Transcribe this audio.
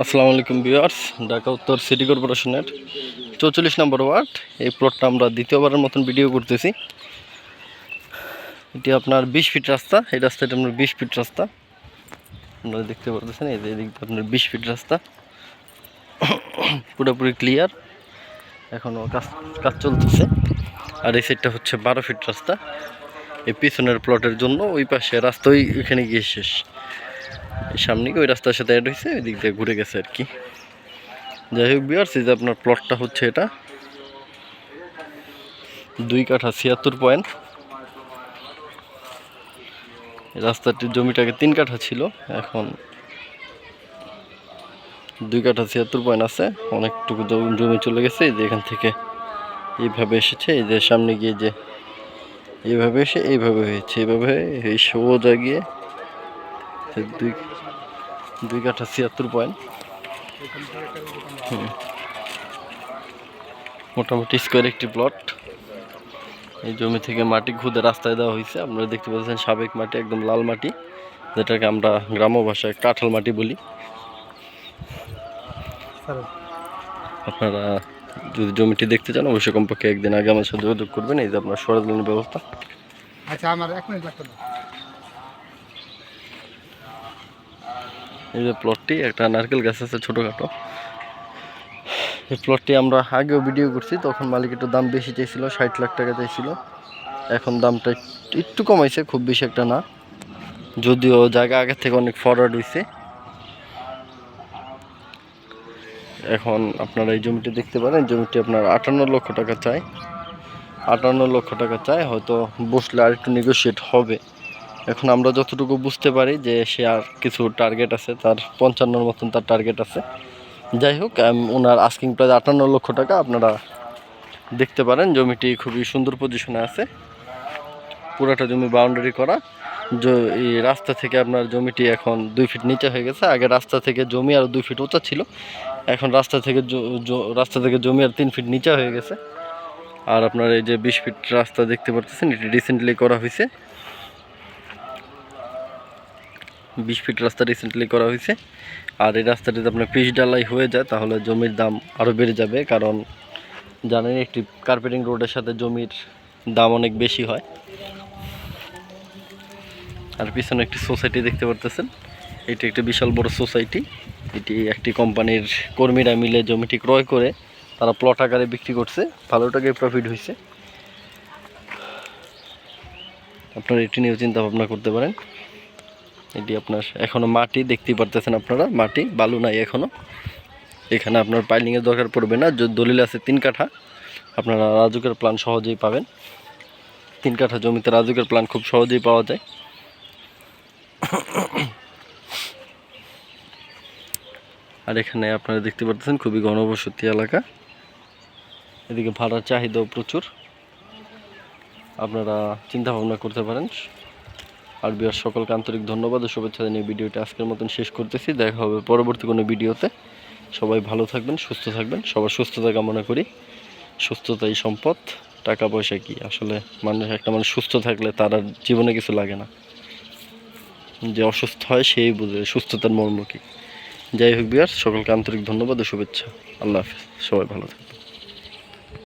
আসসালামু আলাইকুম ভিউয়ার্স, ঢাকা উত্তর সিটি কর্পোরেশনের চৌচল্লিশ নম্বর ওয়ার্ড। এই প্লটটা আমরা দ্বিতীয়বারের মতন ভিডিও করতেছি। এটি আপনার বিশ ফিট রাস্তা, এই রাস্তাটা আপনার বিশ ফিট রাস্তা। আপনারা দেখতে পারতেছেন, এই দিয়ে আপনার বিশ ফিট রাস্তা। পুরোপুরি ক্লিয়ার এখনও কাজ কাজ চলতেছে। আর এই সাইডটা হচ্ছে বারো ফিট রাস্তা। এই পিছনের প্লটের জন্য ওই পাশে রাস্তা ওই এখানে গিয়ে শেষ। সামনে ওই রাস্তার সাথে অ্যাড হয়েছে ওই দিক দিয়ে ঘুরে গেছে আর কি। যাই হোক বিয়ার্স এই যে আপনার প্লটটা হচ্ছে এটা। দুই কাঠা ছিয়াত্তর পয়েন্ট রাস্তাটির জমিটাকে তিন কাঠা ছিল। এখন দুই কাঠা ছিয়াত্তর পয়েন্ট আছে। অনেকটুকু জমি চলে গেছে। এই যে এখান থেকে এইভাবে এসেছে। এই যে সামনে গিয়ে যে এইভাবে এসে এইভাবে হয়েছে। এইভাবে এই সোজা গিয়ে দুই দুই কাঠা ছিয়াত্তর পয়েন্ট মোটামুটি স্কোয়ার একটি প্লট এই জমি থেকে মাটি খুদে রাস্তায় দেওয়া হয়েছে। আপনারা দেখতে পাচ্ছেন সাবেক মাটি, একদম লাল মাটি, যেটাকে আমরা গ্রাম্য ভাষায় কাঁঠাল মাটি বলি। আপনারা যদি জমিটি দেখতে চান, অবশ্যই কমপক্ষে একদিন আগে আমার সাথে যোগাযোগ করবেন। এই যে আপনার সরজমিনের ব্যবস্থা। আচ্ছা আমার এক মিনিট লাগতো এই যে প্লটটি একটা নারকেল গাছ আছে ছোটোখাটো। এই প্লটটি আমরা আগেও ভিডিও করছি, তখন মালিক একটু দাম বেশি চাইছিল, ষাট লাখ টাকা চাইছিল। এখন দামটা একটু- কমাইছে, খুব বেশি একটা না। যদিও জায়গা আগের থেকে অনেক ফরওয়ার্ড হয়েছে এখন আপনারা এই জমিটি দেখতে পারেন জমিটি আপনার আটান্ন লক্ষ টাকা চাই। আটান্ন লক্ষ টাকা চাই, হয়তো বসলে আর একটু নেগোশিয়েট হবে। এখন আমরা যতটুকু বুঝতে পারি যে সে আর কিছু টার্গেট আছে, তার পঞ্চান্নর মতন তার টার্গেট আছে। যাই হোক ওনার আস্কিং প্রায় আটান্ন লক্ষ টাকা, আপনারা দেখতে পারেন, জমিটি খুবই সুন্দর পজিশনে আছে। পুরোটা জমি বাউন্ডারি করা। এই রাস্তা থেকে আপনার জমিটি এখন দুই ফিট নিচে হয়ে গেছে। আগে রাস্তা থেকে জমি আর দুই ফিট উঁচা ছিল। এখন রাস্তা থেকে রাস্তা থেকে জমি আর তিন ফিট নিচে হয়ে গেছে। আর আপনার এই যে বিশ ফিট রাস্তা দেখতে পারতেছেন, এটি রিসেন্টলি করা হয়েছে। বিশ ফিট রাস্তা রিসেন্টলি করা হয়েছে। আর এই রাস্তাটি যদি আপনার পিচ ডালাই হয়ে যায়, তাহলে জমির দাম আরও বেড়ে যাবে। কারণ জানেন, একটি কার্পেটিং রোডের সাথে জমির দাম অনেক বেশি হয়। আর পিছনে একটি সোসাইটি দেখতে পারতেছেন। এটি একটি বিশাল বড় সোসাইটি এটি একটি কোম্পানির কর্মীরা মিলে জমিটি ক্রয় করে, তারা প্লট আকারে বিক্রি করছে। ভালো টাকায় প্রফিট হয়েছে। আপনারা এটি নিয়েও চিন্তা ভাবনা করতে পারেন। এটি আপনার এখনও মাটি দেখতেই পারতেছেন আপনারা, মাটি, বালু নাই এখনও। এখানে আপনার পাইলিংয়ের দরকার পড়বে না যদি দলিল আছে তিন কাঠা। আপনারা রাজুকের প্ল্যান সহজেই পাবেন। তিন কাঠা জমিতে রাজুকের প্ল্যান খুব সহজেই পাওয়া যায়। আর এখানে আপনারা দেখতে পাচ্ছেন খুবই ঘনবসতি এলাকা। এদিকে ভাড়ার চাহিদাও প্রচুর। আপনারা চিন্তা ভাবনা করতে পারেন। আর বিয়ার সকলকে আন্তরিক ধন্যবাদ ও শুভেচ্ছা জানিয়ে ভিডিওটি আজকের মতন শেষ করতেছি। দেখা হবে পরবর্তী কোনো ভিডিওতে। সবাই ভালো থাকবেন, সুস্থ থাকবেন। সবার সুস্থতা কামনা করি। সুস্থতাই সম্পদ। টাকা পয়সা কি? আসলে মানুষ একটা মানুষ সুস্থ থাকলে তার আর জীবনে কিছু লাগে না। যে অসুস্থ হয় সেই বুঝে সুস্থতার মর্ম কি। যাই হোক বিয়ার সকলকে আন্তরিক ধন্যবাদ ও শুভেচ্ছা। আল্লাহ হাফিজ। সবাই ভালো থাকবেন।